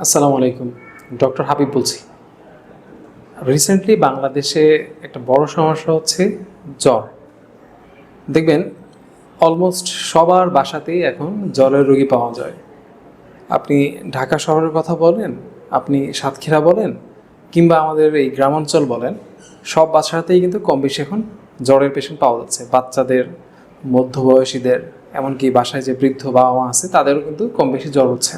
আসসালামু আলাইকুম। ডক্টর হাবিব বলছি। রিসেন্টলি বাংলাদেশে একটা বড় সমস্যা হচ্ছে জ্বর। দেখবেন অলমোস্ট সবার বাসাতেই এখন জ্বরের রোগী পাওয়া যায়। আপনি ঢাকা শহরের কথা বলেন, আপনি সাতক্ষীরা বলেন, কিংবা আমাদের এই গ্রামাঞ্চল বলেন, সব বাসাতেই কিন্তু কম বেশি এখন জ্বরের পেশেন্ট পাওয়া যাচ্ছে। বাচ্চাদের, মধ্যবয়সীদের, এমনকি বাসায় যে বৃদ্ধ বাবা মা আছে, তাদেরও কিন্তু কম বেশি জ্বর হচ্ছে।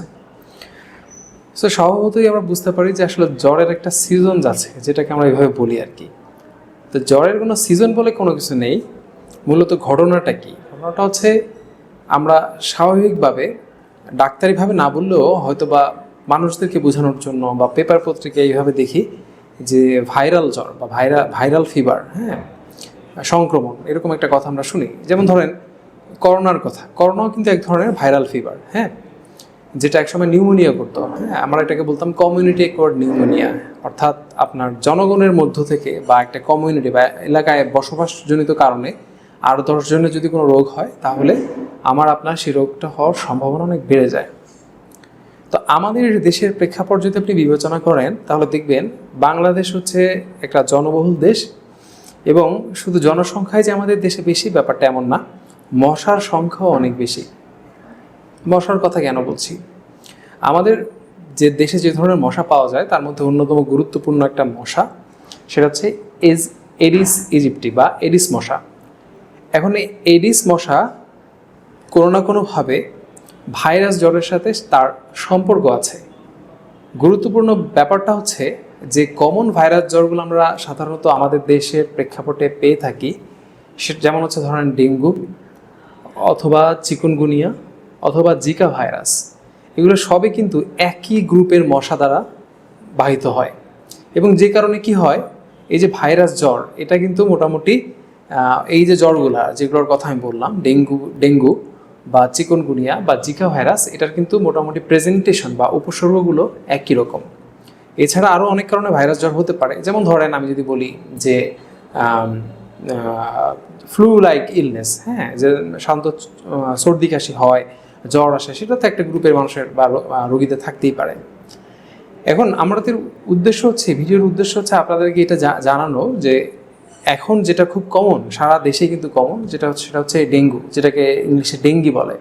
সো স্বভাবতই আমরা বুঝতে পারি যে আসলে জ্বরের একটা সিজন আছে যেটাকে আমরা এইভাবে বলি আর কি। তো জ্বরের কোনো সিজন বলে কোনো কিছু নেই। মূলত ঘটনাটা কি? ঘটনাটা হচ্ছে আমরা স্বাভাবিকভাবে ডাক্তারিভাবে না বললেও হয়তো বা মানুষদেরকে বোঝানোর জন্য বা পেপার পত্রিকায় এইভাবে দেখি যে ভাইরাল জ্বর বা ভাইরা ভাইরাল ফিভার হ্যাঁ সংক্রমণ, এরকম একটা কথা আমরা শুনি। যেমন ধরেন, করোনার কথা। করোনাও কিন্তু এক ধরনের ভাইরাল ফিভার হ্যাঁ। যেটা একসময় নিউমোনিয়া করতো। হ্যাঁ আমরা এটাকে বলতাম কমিউনিটি অ্যাকোয়ার্ড নিউমোনিয়া। অর্থাৎ আপনার জনগণের মধ্য থেকে বা একটা কমিউনিটি বা এলাকায় বসবাসজনিত কারণে আরও দশজনের যদি কোনো রোগ হয়, তাহলে আমার আপনার সেই রোগটা হওয়ার সম্ভাবনা অনেক বেড়ে যায়। তো আমাদের দেশের প্রেক্ষাপট যদি আপনি বিবেচনা করেন, তাহলে দেখবেন বাংলাদেশ হচ্ছে একটা জনবহুল দেশ এবং শুধু জনসংখ্যায় যে আমাদের দেশে বেশি, ব্যাপারটা এমন না। মশার সংখ্যাও অনেক বেশি। মশার কথা কেন বলছি? আমাদের যে দেশে যে ধরনের মশা পাওয়া যায়, তার মধ্যে অন্যতম গুরুত্বপূর্ণ একটা মশা, সেটা হচ্ছে এজ, এডিস ইজিপ্টি বা এডিস মশা। এখন এই এডিস মশা কোনো না কোনোভাবে ভাইরাস জ্বরের সাথে তার সম্পর্ক আছে। গুরুত্বপূর্ণ ব্যাপারটা হচ্ছে যে কমন ভাইরাস জ্বরগুলো আমরা সাধারণত আমাদের দেশের প্রেক্ষাপটে পেয়ে থাকি, সে যেমন হচ্ছে ধরেন ডেঙ্গু অথবা চিকুনগুনিয়া অথবা জিকা ভাইরাস। এগুলো সবই কিন্তু একই গ্রুপের মশা দ্বারা বাহিত হয়। এবং যে কারণে কি হয়, এই যে ভাইরাস জ্বর, এটা কিন্তু মোটামুটি এই যে জ্বরগুলা, যেগুলোর কথা আমি বললাম, ডেঙ্গু ডেঙ্গু বা চিকনগুনিয়া বা জিকা ভাইরাস, এটার কিন্তু মোটামুটি প্রেজেন্টেশন বা উপসর্গগুলো একই রকম। এছাড়া আরও অনেক কারণে ভাইরাস জ্বর হতে পারে। যেমন ধরেন আমি যদি বলি যে ফ্লু লাইক ইলনেস হ্যাঁ যে শান্ত সর্দি কাশি হয় জ্বর আসে, সেটা তো একটা গ্রুপের মানুষের বা রোগীদের থাকতেই পারে। এখন আমাদের উদ্দেশ্য হচ্ছে, ভিডিওর উদ্দেশ্য হচ্ছে আপনাদেরকে এটা জানানো যে এখন যেটা খুব কমন সারা দেশে কিন্তু কমন যেটা হচ্ছে, সেটা হচ্ছে ডেঙ্গু, যেটাকে ইংলিশে ডেঙ্গি বলে।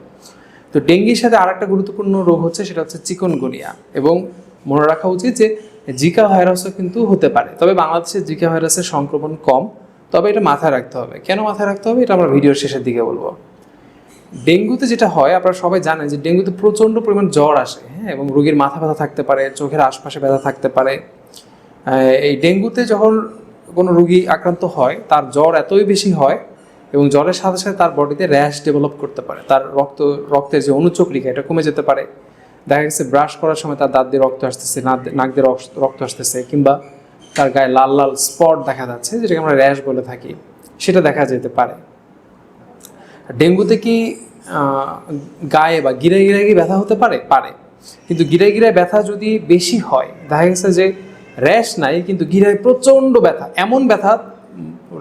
তো ডেঙ্গির সাথে আর একটা গুরুত্বপূর্ণ রোগ হচ্ছে, সেটা হচ্ছে চিকনগুনিয়া। এবং মনে রাখা উচিত যে জিকা ভাইরাসও কিন্তু হতে পারে, তবে বাংলাদেশে জিকা ভাইরাসের সংক্রমণ কম। তবে এটা মাথায় রাখতে হবে। কেন মাথায় রাখতে হবে? এটা আমরা ভিডিওর শেষের দিকে বলব। ডেঙ্গুতে যেটা হয়, আপনারা সবাই জানেন যে ডেঙ্গুতে প্রচণ্ড পরিমাণ জ্বর আসে হ্যাঁ এবং রোগীর মাথা ব্যথা থাকতে পারে, চোখের আশপাশে ব্যথা থাকতে পারে। এই ডেঙ্গুতে যখন কোনো রুগী আক্রান্ত হয়, তার জ্বর এতই বেশি হয় এবং জ্বরের সাথে সাথে তার বডিতে র্যাশ ডেভেলপ করতে পারে। তার রক্ত, রক্তের যে অনুচক্রিকা, এটা কমে যেতে পারে। দেখা গেছে ব্রাশ করার সময় তার দাঁত দিয়ে রক্ত আসতেছে, নাক দিয়ে- রক্ত আসতেছে কিংবা তার গায়ে লাল লাল স্পট দেখা যাচ্ছে, যেটাকে আমরা র্যাশ বলে থাকি। সেটা দেখা যেতে পারে। ডেঙ্গুতে কি গায়ে বা গিরায় গিরে কি ব্যথা হতে পারে? পারে। কিন্তু গিরে গিরায় ব্যথা যদি বেশি হয়, দেখা গেছে যে র্যাশ নাই, কিন্তু গিরায় প্রচণ্ড ব্যথা। এমন ব্যথা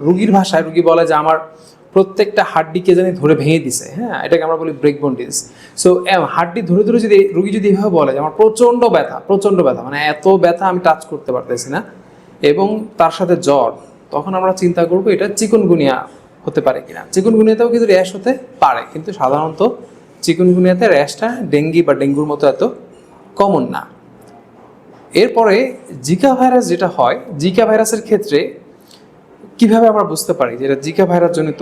রুগীর ভাষায় রুগী বলে যে আমার প্রত্যেকটা হাড্ডিকে জানি ধরে ভেঙে দিছে। হ্যাঁ এটাকে আমরা বলি ব্রেক বন্ডিস সো হাড্ডি ধরে ধরে যদি, রুগী যদি এভাবে বলে যে আমার প্রচণ্ড ব্যথা প্রচণ্ড ব্যথা মানে এত ব্যথা আমি টাচ করতে পারতেছি না, এবং তার সাথে জ্বর, তখন আমরা চিন্তা করব এটা চিকনগুনিয়া হতে পারে কিনা। চিকনগুনিয়াতেও কিন্তু র্যাশ হতে পারে, কিন্তু সাধারণত চিকুনগুনিয়াতে র্যাশটা ডেঙ্গি বা ডেঙ্গুর মতো এত কমন না। এরপরে জিকা ভাইরাস যেটা হয়, জিকা ভাইরাসের ক্ষেত্রে কীভাবে আমরা বুঝতে পারি যে এটা জিকা ভাইরাস জনিত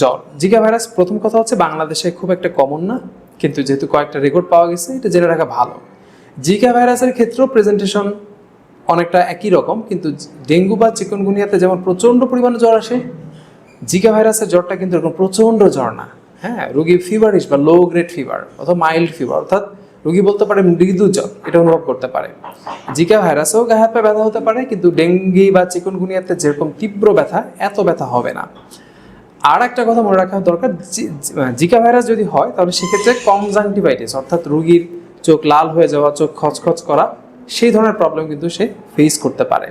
জ্বর? জিকা ভাইরাস প্রথম কথা হচ্ছে বাংলাদেশে খুব একটা কমন না, কিন্তু যেহেতু কয়েকটা রেকর্ড পাওয়া গেছে, এটা জেনে রাখা ভালো। জিকা ভাইরাসের ক্ষেত্রেও প্রেজেন্টেশন অনেকটা একই রকম, কিন্তু ডেঙ্গু বা চিকনগুনিয়াতে যেমন প্রচণ্ড পরিমাণে জ্বর আসে জিকা ভাইরাসের জ্বরটা কিন্তু এরকম প্রচণ্ড জ্বর না। হ্যাঁ রোগী ফিভারিশ বা লো গ্রেড ফিভার অথবা মাইল্ড ফিভার অর্থাৎ রোগী বলতে পারে মৃদু জ্বর, এটা অনুভব করতে পারে। জিকা ভাইরাসেও গায়ে হাত ব্যথা হতে পারে, কিন্তু ডেঙ্গি বা চিকনগুনিয়াতে যেরকম তীব্র ব্যথা, এত ব্যথা হবে না। আর একটা কথা মনে রাখা দরকার জিকা ভাইরাস যদি হয়, তাহলে সেক্ষেত্রে কনজাংটিভাইটিস অর্থাৎ রোগীর চোখ লাল হয়ে যাওয়া, চোখ খচখচ করা, সেই ধরনের প্রবলেম কিন্তু সে ফেস করতে পারে।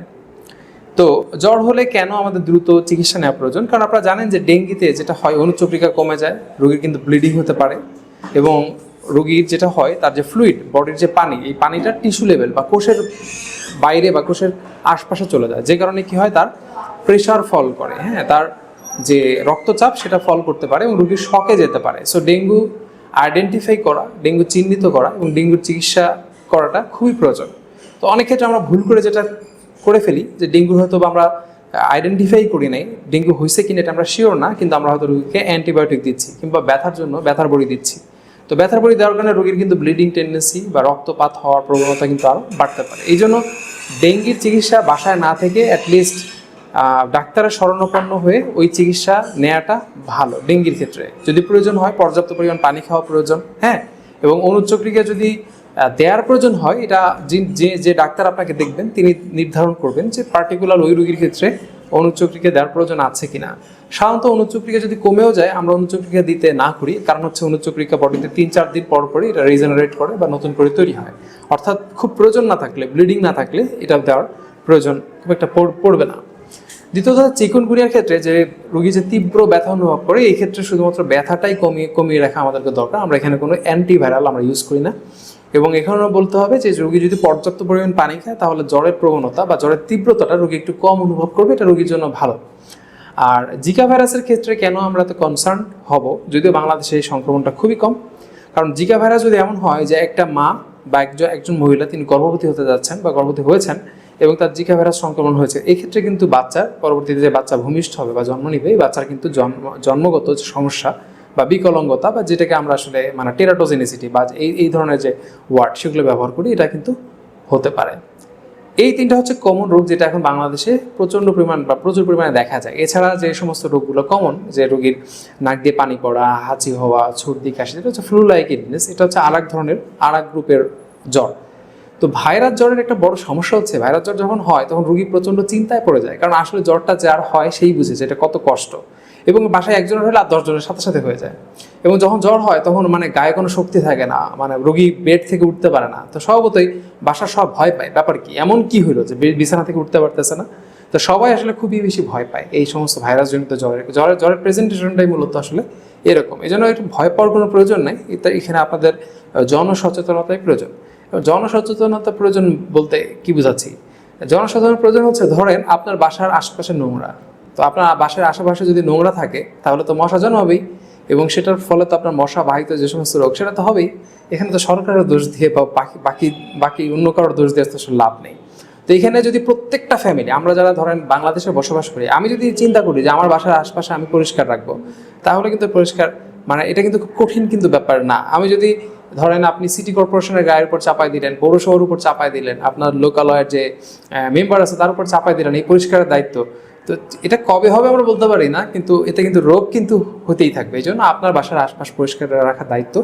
তো জ্বর হলে কেন আমাদের দ্রুত চিকিৎসা নেওয়া প্রয়োজন? কারণ আপনারা জানেন যে ডেঙ্গিতে যেটা হয়, অনুচক্রিকা কমে যায়, রোগীর কিন্তু ব্লিডিং হতে পারে এবং রোগীর যেটা হয়, তার যে ফ্লুইড, বডির যে পানি, এই পানিটা টিস্যু লেভেল বা কোষের বাইরে বা কোষের আশপাশে চলে যায়। যে কারণে কি হয়, তার প্রেশার ফল করে হ্যাঁ? তার যে রক্তচাপ, সেটা ফল করতে পারে এবং রোগীর শকে যেতে পারে। সো ডেঙ্গু আইডেন্টিফাই করা, ডেঙ্গু চিহ্নিত করা এবং ডেঙ্গুর চিকিৎসা করাটা খুবই প্রয়োজন। তো অনেক ক্ষেত্রে আমরা ভুল করে যেটা করে ফেলি যে ডেঙ্গু হয়তো বা আমরা আইডেন্টিফাই করি নাই। ডেঙ্গু হয়েছে কিনা এটা আমরা শিওর না, কিন্তু আমরা হয়তো রোগীকে অ্যান্টিবায়োটিক দিচ্ছি কিংবা ব্যথার জন্য ব্যথার বড়ি দিচ্ছি। তো ব্যথার বড়ি দেওয়ার কারণে রোগীর কিন্তু ব্লিডিং টেন্ডেন্সি বা রক্তপাত হওয়ার প্রবণতা কিন্তু আরও বাড়তে পারে। এই জন্য ডেঙ্গির চিকিৎসা বাসায় না থেকে অ্যাটলিস্ট ডাক্তারের শরণাপন্ন হয়ে ওই চিকিৎসা নেওয়াটা ভালো ডেঙ্গির ক্ষেত্রে। যদি প্রয়োজন হয়, পর্যাপ্ত পরিমাণ পানি খাওয়া প্রয়োজন হ্যাঁ? এবং অনুচ্চক্রিকা যদি দেওয়ার প্রয়োজন হয়, এটা যে- যে ডাক্তার আপনাকে দেখবেন, তিনি নির্ধারণ করবেন যে পার্টিকুলার ওই রোগীর ক্ষেত্রে অনুচ্চক্রিকা দেওয়ার প্রয়োজন আছে কিনা। সাধারণত অনুচক্রিকা যদি কমেও যায়, আমরা অনুচক্রিকা দিতে না করি, কারণ হচ্ছে অনুচক্রিকা বডিতে তিন চার দিন পর পরই এটা রিজেনারেট করে বা নতুন করে তৈরি হয়। অর্থাৎ খুব প্রয়োজন না থাকলে ব্লিডিং না থাকলে এটা দেওয়ার প্রয়োজন খুব একটা পড়- পড়বে না। দ্বিতীয়ত চিকুনগুনিয়ার ক্ষেত্রে যে রোগী যে তীব্র ব্যথা অনুভব করে, এই ক্ষেত্রে শুধুমাত্র ব্যথাটাই কমিয়ে কমিয়ে রাখা আমাদেরকে দরকার। আমরা এখানে কোনো অ্যান্টিভাইরাল আমরা ইউজ করি না। এবং এখানেও বলতে হবে যে রোগী যদি পর্যাপ্ত পরিমাণ পানি খায়, তাহলে জ্বরের প্রবণতা বা জ্বরের তীব্রতাটা রোগী একটু কম অনুভব করবে। এটা রোগীর জন্য ভালো। আর জিকা ভাইরাসের ক্ষেত্রে কেন আমরা তো কনসার্ন হব? যদিও বাংলাদেশে এই সংক্রমণটা খুবই কম। কারণ জিকা ভাইরাস যদি এমন হয় যে একটা মা বা একজন একজন মহিলা তিনি গর্ভবতী হতে যাচ্ছেন বা গর্ভবতী হয়েছেন এবং তার জিকা ভাইরাস সংক্রমণ হয়েছে। এই ক্ষেত্রে কিন্তু বাচ্চার পরবর্তীতে যে বাচ্চা ভূমিষ্ঠ হবে বা জন্ম নিবে, এই বাচ্চার কিন্তু জন্ম, জন্মগত যে সমস্যা বা বিকলঙ্গতা বা যেটাকে আমরা আসলে মানে টেরাটোজেনিসিটি বা এই এই ধরনের যে ওয়ার্ড সেগুলো ব্যবহার করি, এটা কিন্তু হতে পারে। এই তিনটা হচ্ছে কমন রোগ যেটা এখন বাংলাদেশে প্রচণ্ড পরিমাণ বা প্রচুর পরিমাণে দেখা যায়। এছাড়া যে সমস্ত রোগগুলো কমন যে রোগীর নাক দিয়ে পানি পড়া, হাঁচি হওয়া সর্দি কাশি, এটা হচ্ছে ফ্লু লাইক এটা হচ্ছে আর ধরনের আর গ্রুপের জ্বর। তো ভাইরাস জ্বরের একটা বড় সমস্যা হচ্ছে, ভাইরাস জ্বর যখন হয়, তখন রুগী প্রচণ্ড চিন্তায় পড়ে যায়। কারণ আসলে জ্বরটা যার হয় সেই বুঝে যে এটা কত কষ্ট। এবং বাসায় একজনের হলে আর দশজনের সাথে সাথে হয়ে যায়। এবং যখন জ্বর হয়, তখন মানে গায়ে কোনো শক্তি থাকে না মানে রোগী বেড থেকে উঠতে পারে না। তো স্বভাবতই বাসা সব ভয় পায়। ব্যাপার কি? এমন কি হলো যে বিছানা থেকে উঠতে পারতেছে না? তো সবাই আসলে খুবই বেশি ভয় পায় এই সমস্ত ভাইরাস জনিত জ্বরের জ্বরের জ্বরের প্রেজেন্টেশনটাই মূলত আসলে এরকম। এই জন্য একটু ভয় পাওয়ার কোনো প্রয়োজন নেই। এখানে আপনাদের জনসচেতনতাই প্রয়োজন। জনসচেতনতা প্রয়োজন বলতে কি বুঝাচ্ছি? জনসচেতন প্রয়োজন হচ্ছে, ধরেন আপনার বাসার আশেপাশে নোংরা। তো আপনার বাসার আশেপাশে যদি নোংরা থাকে, তাহলে তো মশা জন্মাবেই এবং সেটার ফলে তো আপনার মশা বাহিত যে সমস্ত রোগ, সেটা তো হবেই। এখানে তো সরকারের দোষ দিয়ে বা বাকি বাকি বাকি অন্য কারোর দোষ দিয়ে তো লাভ নেই। তো এখানে যদি প্রত্যেকটা ফ্যামিলি আমরা যারা ধরেন বাংলাদেশে বসবাস করি, আমি যদি চিন্তা করি যে আমার বাসার আশপাশে আমি পরিষ্কার রাখব, তাহলে কিন্তু পরিষ্কার মানে এটা কিন্তু খুব কঠিন কিন্তু ব্যাপার না। আমি যদি ধরেন আপনি সিটি কর্পোরেশনের গায়ের উপর চাপাই দিলেন, পৌরসভার উপর চাপাই দিলেন, আপনার লোকালয়ের যে মেম্বার আছে তার উপর চাপাই দিলেন, এই পরিষ্কারের দায়িত্ব, তো এটা কবে হবে আমরা বলতে পারি না, কিন্তু এতে কিন্তু রোগ কিন্তু হতেই থাকবে। এই জন্য আপনার বাসার আশপাশ পরিষ্কার রাখার দায়িত্ব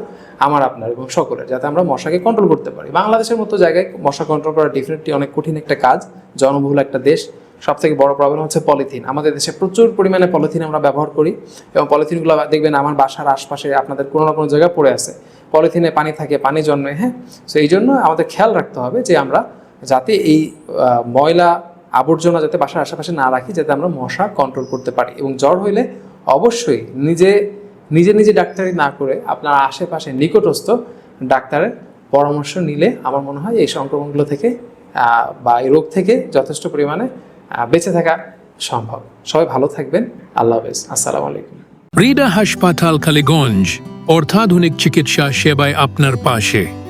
আমার, আপনার এবং সকলের, যাতে আমরা মশাকে কন্ট্রোল করতে পারি। বাংলাদেশের মতো জায়গায় মশা কন্ট্রোল করা ডেফিনেটলি অনেক কঠিন একটা কাজ, জনবহুল একটা দেশ। সব থেকে বড় প্রবলেম হচ্ছে পলিথিন। আমাদের দেশে প্রচুর পরিমাণে পলিথিন আমরা ব্যবহার করি এবং পলিথিনগুলো দেখবেন আমার বাসার আশপাশে আপনাদের কোনো না কোনো জায়গায় পড়ে আছে। পলিথিনে পানি থাকে, পানি জন্মে হ্যাঁ? সো এই জন্য আমাদের খেয়াল রাখতে হবে যে আমরা যাতে এই ময়লা আবর্জনা যাতে বাসার আশেপাশে না রাখি, যাতে আমরা মশা কন্ট্রোল করতে পারি। এবং জ্বর হইলে অবশ্যই নিজে নিজে নিজে ডাক্তারি না করে আপনার আশেপাশে নিকটস্থ ডাক্তারের পরামর্শ নিলে আমার মনে হয় এই সংক্রমণগুলো থেকে বা এই রোগ থেকে যথেষ্ট পরিমাণে বেঁচে থাকা সম্ভব। সবাই ভালো থাকবেন। আল্লাহ হাফেজ। আসসালামু আলাইকুম। রিডা হাসপাতাল কালীগঞ্জ অর্থাধুনিক চিকিৎসা সেবায় আপনার পাশে।